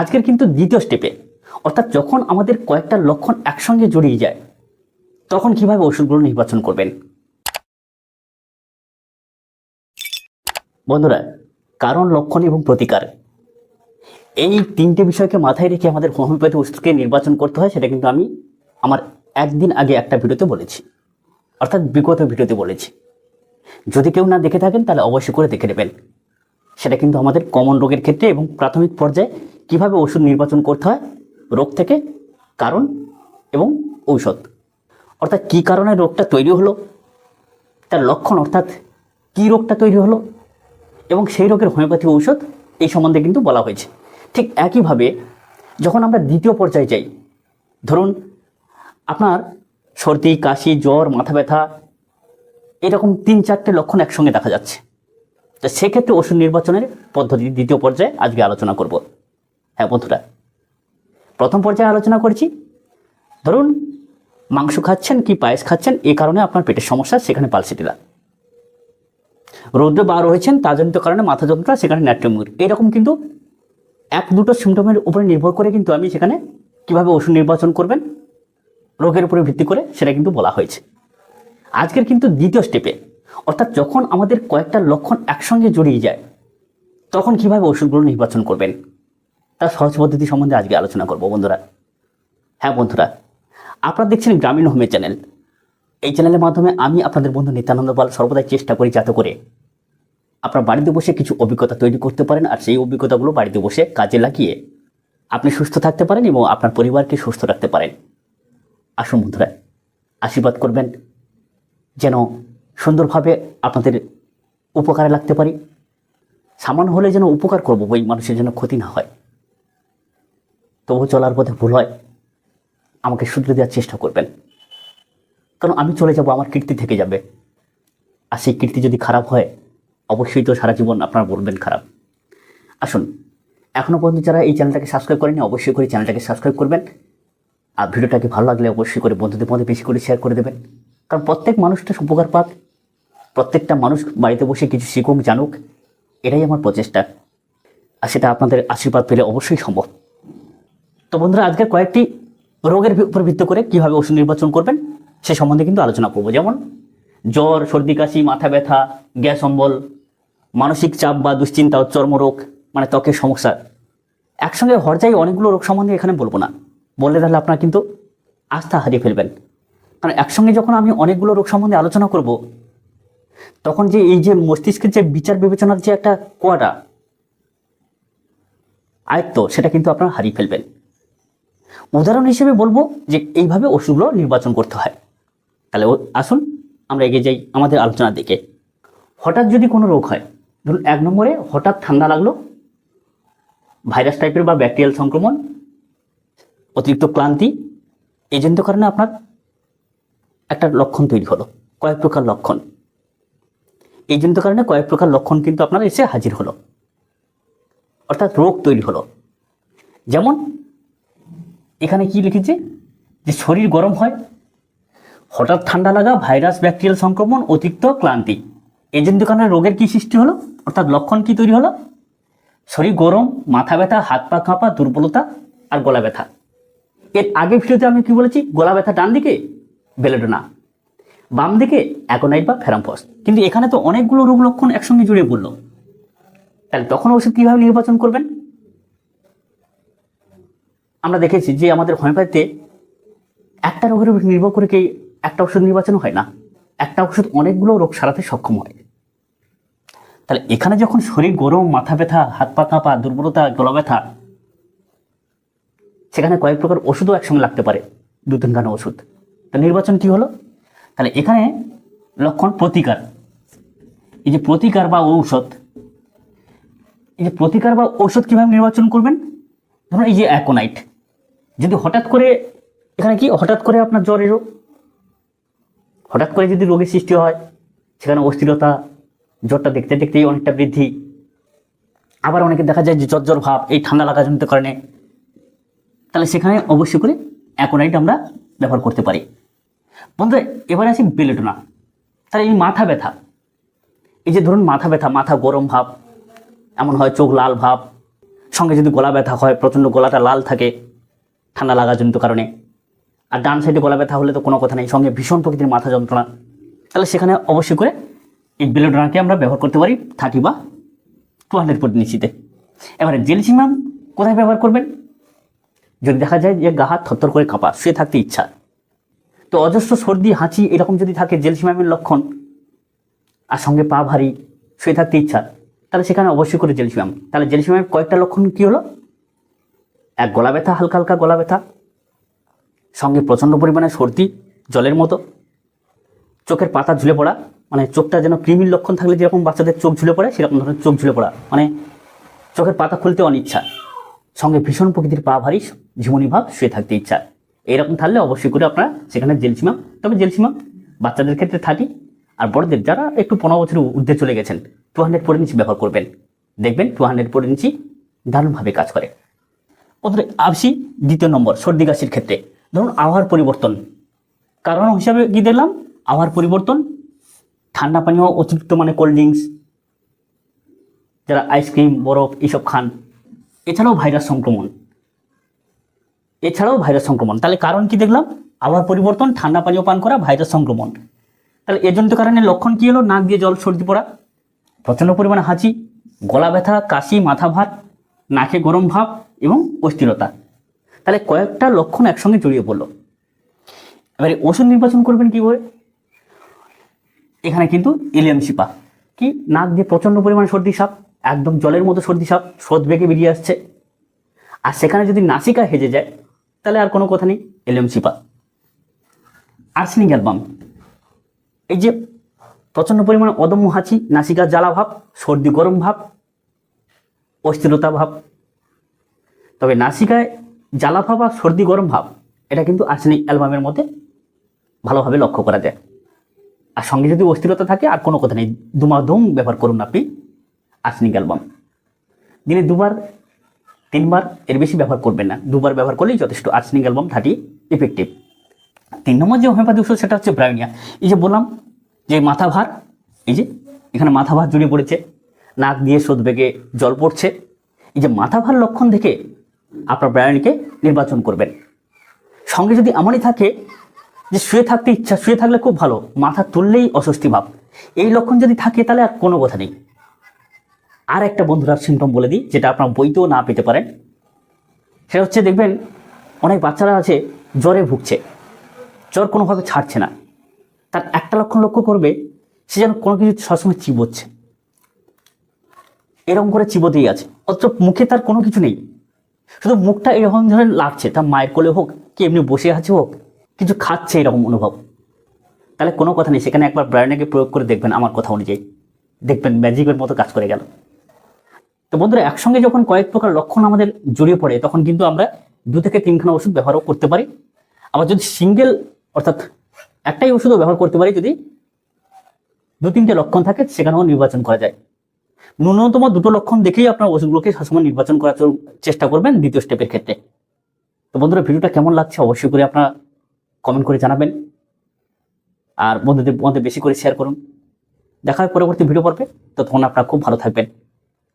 আজকের কিন্তু দ্বিতীয় স্টেপে অর্থাৎ যখন আমাদের কয়েকটা লক্ষণ একসঙ্গে জড়িয়ে যায়, তখন কীভাবে ওষুধগুলো নির্বাচন করবেন? বন্ধুরা, কারণ, লক্ষণ এবং প্রতিকার। এই তিনটে বিষয়কে মাথায় রেখে আমাদের হোমিওপ্যাথি ওষুধকে নির্বাচন করতে হয়, সেটা কিন্তু আমি আমার একদিন আগে একটা ভিডিওতে বলেছি। অর্থাৎ বিগত ভিডিওতে বলেছি। যদি কেউ না দেখে থাকেন, তাহলে অবশ্যই করে দেখে নেবেন। সেটা কিন্তু আমাদের কমন রোগের ক্ষেত্রে এবং প্রাথমিক পর্যায়ে কীভাবে ওষুধ নির্বাচন করতে হয়? রোগ থেকে কারণ এবং ঔষধ। অর্থাৎ কী কারণে রোগটা তৈরি হলো? তার লক্ষণ অর্থাৎ কী রোগটা তৈরি হলো? এবং সেই রোগের হোমিওপ্যাথি ঔষধ এই সম্বন্ধে কিন্তু বলা হয়েছে। ঠিক একইভাবে যখন আমরা দ্বিতীয় পর্যায়ে যাই, ধরুন আপনার সর্দি, কাশি, জ্বর, মাথা ব্যথা, এরকম তিন চারটে লক্ষণ একসঙ্গে দেখা যাচ্ছে। তো সেক্ষেত্রে ওষুধ নির্বাচনের পদ্ধতি দ্বিতীয় পর্যায়ে আজকে আলোচনা করব। হ্যাঁ বন্ধুরা, প্রথম পর্যায়ে আলোচনা করেছি। ধরুন, মাংস খাচ্ছেন কি পায়েস খাচ্ছেন, এ কারণে আপনার পেটের সমস্যা, সেখানে পালসিটিলা। রৌদ্র বার হয়েছেন তাজনিত কারণে মাথা যন্ত্রণা, সেখানে ন্যাট্রোমিউর। এরকম কিন্তু এক দুটো সিমটমের উপরে নির্ভর করে কিন্তু আমি সেখানে কীভাবে ওষুধ নির্বাচন করবেন, রোগের উপরে ভিত্তি করে সেটা কিন্তু বলা হয়েছে। আজকের কিন্তু দ্বিতীয় স্টেপে অর্থাৎ যখন আমাদের কয়েকটা লক্ষণ একসঙ্গে জড়িয়ে যায়, তখন কীভাবে ওষুধগুলো নির্বাচন করবেন? তার সহজ পদ্ধতি সম্বন্ধে আজকে আলোচনা করব, বন্ধুরা। হ্যাঁ বন্ধুরা, আপনারা দেখছেন গ্রামীণ হোমের চ্যানেল। এই চ্যানেলের মাধ্যমে আমি আপনাদের বন্ধু নিত্যানন্দ পাল সর্বদাই চেষ্টা করি যাতে করে আপনার বাড়িতে বসে কিছু অভিজ্ঞতা তৈরি করতে পারেন আর সেই অভিজ্ঞতাগুলো বাড়িতে বসে কাজে লাগিয়ে আপনি সুস্থ থাকতে পারেন এবং আপনার পরিবারকে সুস্থ রাখতে পারেন। আসুন, বন্ধুরা, আশীর্বাদ করবেন যেন সুন্দরভাবে আপনাদের উপকারে লাগতে পারি। সামান্য হলে যেন উপকার করব, ওই মানুষের যেন ক্ষতি না হয়। তবু চলার পথে ভুল হয়। আমাকে শুধরে দেওয়ার চেষ্টা করবেন। কারণ আমি চলে যাব, আমার কীর্তি থেকে যাবে। আর সেই কীর্তি যদি খারাপ হয়, অবশ্যই তো সারা জীবন আপনারা বলবেন খারাপ। আসুন এখনও পর্যন্ত যারা এই চ্যানেলটাকে সাবস্ক্রাইব করেনি অবশ্যই করে চ্যানেলটাকে সাবস্ক্রাইব করবেন। আর ভিডিওটাকে ভালো লাগলে অবশ্যই করে বন্ধুদের মধ্যে বেশি করে শেয়ার করে দেবেন। কারণ প্রত্যেক মানুষটা উপকার পাক। প্রত্যেকটা মানুষ বাড়িতে বসে কিছু শিখুক, জানুক, এটাই আমার প্রচেষ্টা। আর সেটা আপনাদের আশীর্বাদ পেলে অবশ্যই সম্ভব। তো বন্ধুরা, আজকে কয়েকটি রোগের উপর ভিত্তি করে কীভাবে ওষুধ নির্বাচন করবেন সে সম্বন্ধে কিন্তু আলোচনা করব। যেমন, জ্বর, সর্দি, কাশি, মাথা ব্যথা, গ্যাস অম্বল, মানসিক চাপ বা দুশ্চিন্তা, চর্মরোগ মানে ত্বকের সমস্যা। একসঙ্গে হরজাই অনেকগুলো রোগ সম্বন্ধে এখানে বলব না। বললে তাহলে আপনারা কিন্তু আস্থা হারিয়ে ফেলবেন। কারণ একসঙ্গে যখন আমি অনেকগুলো রোগ সম্বন্ধে আলোচনা করব, তখন যে এই যে মস্তিষ্কের যে বিচার বিবেচনার যে একটা কোয়াটা আয়ত্ত, সেটা কিন্তু আপনারা হারিয়ে ফেলবেন। উদাহরণ হিসেবে বলব যে এইভাবে ওষুধগুলো নির্বাচন করতে হয়। তাহলে আসুন আমরা এগিয়ে যাই আমাদের আলোচনার দিকে। হঠাৎ যদি কোনো রোগ হয়, ধরুন এক নম্বরে হঠাৎ ঠান্ডা লাগল, ভাইরাস টাইপের বা ব্যাকটেরিয়াল সংক্রমণ, অতিরিক্ত ক্লান্তি এজেন্ট কারণে আপনার একটা লক্ষণ তৈরি হলো, কয়েক প্রকার লক্ষণ। এজেন্ট কারণে কয়েক প্রকার লক্ষণ কিন্তু আপনার এসে হাজির হলো। অর্থাৎ রোগ তৈরি হলো। যেমন এখানে কি লিখেছে? যে শরীর গরম হয়, হঠাৎ ঠান্ডা লাগা, ভাইরাস, ব্যাকটেরিয়াল সংক্রমণ, অতিরিক্ত ক্লান্তি। এজেন্ট কারণে রোগের কি সৃষ্টি হলো? অর্থাৎ লক্ষণ কি তৈরি হলো? শরীর গরম, মাথা ব্যথা, হাত পা কাঁপা, দুর্বলতা আর গলা ব্যথা। এর আগে ভিডিওতে আমি কি বলেছি? গলা ব্যথা ডান দিকে বেলেডোনা বাম দিকে, অ্যাকোনাইট বা ফেরামফস। কিন্তু এখানে তো অনেকগুলো রোগ লক্ষণ একসঙ্গে জুড়ে পড়ল। তাহলে তখন ওষুধ কীভাবে নির্বাচন করবেন? আমরা দেখেছি যে আমাদের হোমিওপ্যাথিতে একটা রোগের উপর নির্ভর করে কি একটা ওষুধ নির্বাচন হয় না? একটা ওষুধ অনেকগুলো রোগ সারাতে সক্ষম হয়। তাহলে এখানে যখন শরীর গরম, মাথা ব্যথা, হাত পা কাঁপা, দুর্বলতা, গলা ব্যথা, সেখানে কয়েক প্রকার ওষুধও একসঙ্গে লাগতে পারে দু তিনখানা ওষুধ। তা নির্বাচন কি হলো? তাহলে এখানে লক্ষণ প্রতিকার। এই যে প্রতিকার বা ঔষধ, এই যে প্রতিকার বা ঔষধ কীভাবে নির্বাচন করবেন? ধরুন এই যে অ্যাকোনাইট। যদি হঠাৎ করে, এখানে কি? হঠাৎ করে আপনার জ্বর এলো? হঠাৎ করে যদি রোগের সৃষ্টি হয়, সেখানে অস্থিরতা, জ্বরটা দেখতে দেখতেই অনেকটা বৃদ্ধি। আবার অনেকে দেখা যায় যে জ্বর জ্বর ভাব, এই ঠান্ডা লাগা জনিত কারণে। তাহলে সেখানে অবশ্যই করে অ্যাকোনাইট আমরা ব্যবহার করতে পারি। বন্ধু এবারে আসি বেলেটোনা তাহলে এই মাথা ব্যথা। এই যে ধরুন মাথা ব্যথা, মাথা গরম ভাব, এমন হয় চোখ লাল ভাব, সঙ্গে যদি গলা ব্যথা হয়, প্রচণ্ড গলাটা লাল থাকে ঠান্ডা লাগাজনিত কারণে। আর ডান সাইডে গলা ব্যথা হলে তো কোনো কথা নেই, সঙ্গে ভীষণ প্রকৃতির মাথা যন্ত্রণা। তাহলে সেখানে অবশ্যই করে এই বেলোড্রাকে আমরা ব্যবহার করতে পারি থার্টি বা টু হান্ড্রেড নিচিতে এবারে জেলসিমাম কোথায় ব্যবহার করবেন? যদি দেখা যায় যে গা হাত থরথর করে কাঁপা, শুয়ে থাকতে ইচ্ছা। তো অজস্র সর্দি, হাঁচি এরকম যদি থাকে জেলসিমামের লক্ষণ, আর সঙ্গে পা ভারী, শুয়ে থাকতে ইচ্ছা, তাহলে সেখানে অবশ্যই করে জেলসিমাম তাহলে জেলসিমামের কয়েকটা লক্ষণ কী হলো? এক গলা ব্যথা, হালকা হালকা গলা ব্যথা, সঙ্গে প্রচণ্ড পরিমাণে সর্দি, জলের মতো, চোখের পাতা ঝুলে পড়া মানে চোখটা যেন কৃমির লক্ষণ থাকলে যেরকম বাচ্চাদের চোখ ঝুলে পড়ে, সেরকম ধরনের চোখ ঝুলে পড়া। মানে চোখের পাতা খুলতে অনিচ্ছা, সঙ্গে ভীষণ প্রকৃতির পা ভারী, ঝিমনি ভাব, শুয়ে থাকতে ইচ্ছা। এইরকম থাকলে অবশ্যই করে আপনারা সেখানে জেলসিমাম তবে জেলসিমাম বাচ্চাদের ক্ষেত্রে থার্টি আর বড়দের যারা একটু পনেরো বছরের ঊর্ধ্বে চলে গেছেন, টু হান্ড্রেড ফোর ইঞ্চি ব্যবহার করবেন। দেখবেন টু হান্ড্রেড ফোর ইঞ্চি দারুণভাবে কাজ করে। প্রথমে আসি দ্বিতীয় নম্বর, সর্দি কাশির ক্ষেত্রে। ধরুন, আবহাওয়ার পরিবর্তন। কারণ হিসাবে কি দেখলাম? আবহাওয়ার পরিবর্তন, ঠান্ডা পানীয় অতিরিক্ত মানে কোল্ড ড্রিঙ্কস যারা আইসক্রিম বরফ এইসব খান। এছাড়াও ভাইরাস সংক্রমণ। এছাড়াও ভাইরাস সংক্রমণ। তাহলে কারণ কি দেখলাম? আবহাওয়ার পরিবর্তন, ঠান্ডা পানীয় পান করা, ভাইরাস সংক্রমণ। তাহলে এজনিত কারণে লক্ষণ কি হলো? নাক দিয়ে জল, সর্দি পড়া। প্রচণ্ড পরিমাণে হাঁচি, গলা ব্যথা, কাশি, মাথা ভাত নাকে গরম ভাব এবং অস্থিরতা। তাহলে কয়েকটা লক্ষণ একসঙ্গে জড়িয়ে পড়ল। এবারে ওষুধ নির্বাচন করবেন কীভাবে এখানে কিন্তু এলিয়াম শিপা। কি? নাক দিয়ে প্রচণ্ড পরিমাণে সর্দি সাপ, একদম জলের মতো সর্দি সাপ স্রোত বেগে বেরিয়ে আসছে। আর সেখানে যদি নাসিকা হেজে যায়, তাহলে আর কোনো কথা নেই, এলিয়াম শিপা। Arsenic album. এই যে প্রচণ্ড পরিমাণে অদম্য হাঁচি, নাসিকা জ্বালা ভাব, সর্দি গরম ভাব অস্থিরতা ভাব। তবে নাসিকায় জ্বালা ভাব আর সর্দি গরম ভাব, এটা কিন্তু আর্সেনিক অ্যালবামের মধ্যে। ভালোভাবে লক্ষ্য করা যায়। আর সঙ্গে যদি অস্থিরতা থাকে, আর কোনো কথা নেই। দুমাদম ব্যবহার করুন আপনি। Arsenic album. দিনে দুবার, তিনবার এর বেশি ব্যবহার করবেন না। দুবার ব্যবহার করলেই যথেষ্ট। Arsenic album thirty effective. তিন নম্বর যে হোমিওপ্যাথি ওষুধ সেটা হচ্ছে ব্রায়োনিয়া। এই যে বললাম, যে মাথা ভার এই যে এখানে মাথা ভার জড়িয়ে পড়েছে। নাক দিয়ে বেগে জল পড়ছে। এই যে মাথা ভার লক্ষণ দেখে আপনার ব্রায়োনিকে নির্বাচন করবেন। সঙ্গে যদি এমনই থাকে যে শুয়ে থাকতে ইচ্ছা, শুয়ে থাকলে খুব ভালো, মাথা তুললেই অস্বস্তি ভাব। এই লক্ষণ যদি থাকে তাহলে আর কোনো কথা নেই। আর একটা বন্ধুরার সিমটম বলে দিই, যেটা আপনার বইতেও না পেতে পারেন। সেটা হচ্ছে দেখবেন, অনেক বাচ্চারা আছে, জ্বরে ভুগছে। জ্বর কোনোভাবে ছাড়ছে না। তার একটা লক্ষণ লক্ষ্য করবে, সে যেন কোনো কিছু সবসময় চিবোচ্ছে। এরকম করে চিবোতেই আছে। অথচ মুখে তার কোনো কিছু নেই। শুধু মুখটা এরকম ধরে লাগছে। তার মায়ের কোলে হোক, কি এমনি বসে আছে হোক, কিছু খাচ্ছে এরকম অনুভব। তাহলে কোনো কথা নেই। সেখানে একবার ব্রায়নাকে প্রয়োগ করে দেখবেন আমার কথা অনুযায়ী। দেখবেন ম্যাজিকের মতো কাজ করে গেল। তো বন্ধুরা, একসঙ্গে যখন কয়েক প্রকার লক্ষণ আমাদের জড়িয়ে পড়ে, তখন কিন্তু আমরা দু থেকে তিনখানা ওষুধ ব্যবহারও করতে পারি। আবার যদি সিঙ্গেল, অর্থাৎ একটাই ওষুধও ব্যবহার করতে পারি, যদি দু তিনটে লক্ষণ থাকে, সেখানেও নির্বাচন করা যায়। ন্যূনতম দুটো লক্ষণ দেখেই আপনার ওষুধগুলোকে সবসময় নির্বাচন করার চেষ্টা করবেন দ্বিতীয় স্টেপের ক্ষেত্রে। তো বন্ধুরা, ভিডিওটা কেমন লাগছে অবশ্যই করে আপনারা কমেন্ট করে জানাবেন। আর বন্ধুদের মধ্যে বেশি করে শেয়ার করুন। দেখা হয় পরবর্তী ভিডিও পর্বে। ততক্ষণ আপনারা খুব ভালো থাকবেন।